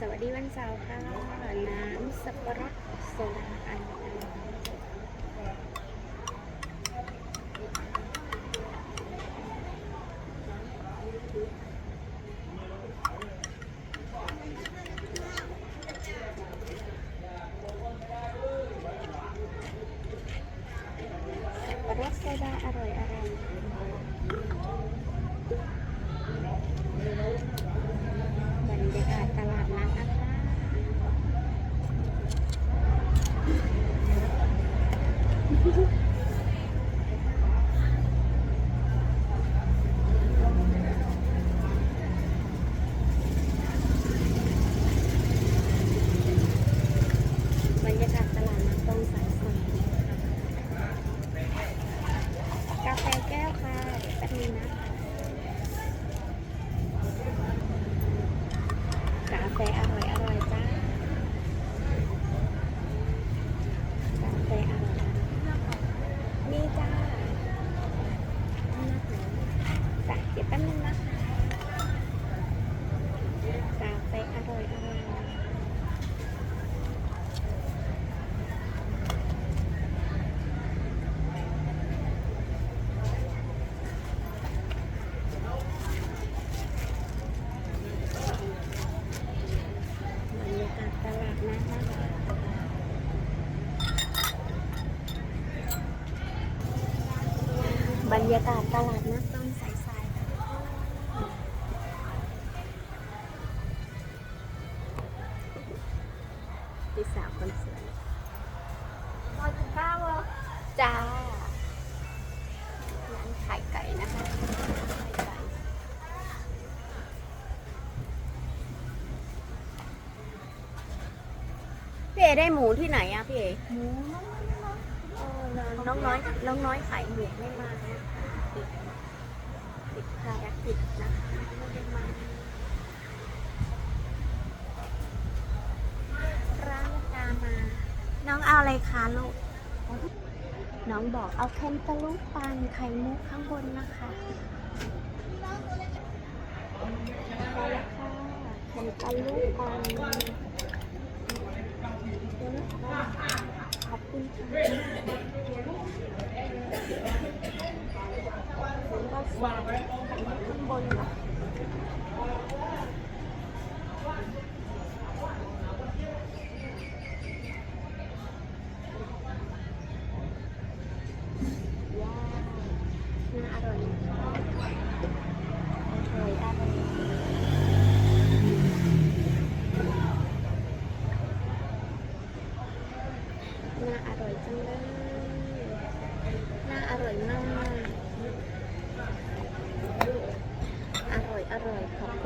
สวัสดีวันเสาร์ค่ะ น้ำสับปะรดโซดาอันสับปะรดโซดาอร่อยอร่อยบรรยากาศตลาดนัดนะคะ บรรยากาศตลาดนัดตรงสายสองกาแฟแก้วค่ะแป๊บนึงนะคะกาแฟอร่อยอร่อยจ้ากาแฟอร่อยอร่อยนี่จ้าจ้ะเดี๋ยวแป๊บนึงนะคะกาแฟอร่อยอร่อย บรรยากาศตลาดนัดนะคะบ รยากาศตลาดนัดต้องใสๆค่ะพี่สาวคนสวยรอถึงข้าวเหรอจ้าร้านขายไก่นะคะขายไก่พี่เอได้หมูที่ไหนอะพี่เอหมู น้องน้อย น้องน้อยขายหมูไม่มานะติดติดภารกิจนะคะไม่ได้มาร้านตามมา น้องเอาอะไรคะลูก น้องบอกเอาแคนตาลูปปันไข่มุกข้างบนนะคะได้แล้วค่ะแคนตาลูปปันขอบคุณค่ะ นนะว้าวน่าอร่อยนะคะอร่อยอร่อยน่าอร่อยจังเลยน่าอร่อยมาก ก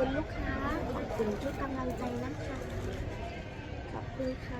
คุณลูกค้า ขอบคุณทุกกำลังใจนะคะ ขอบคุณค่ะ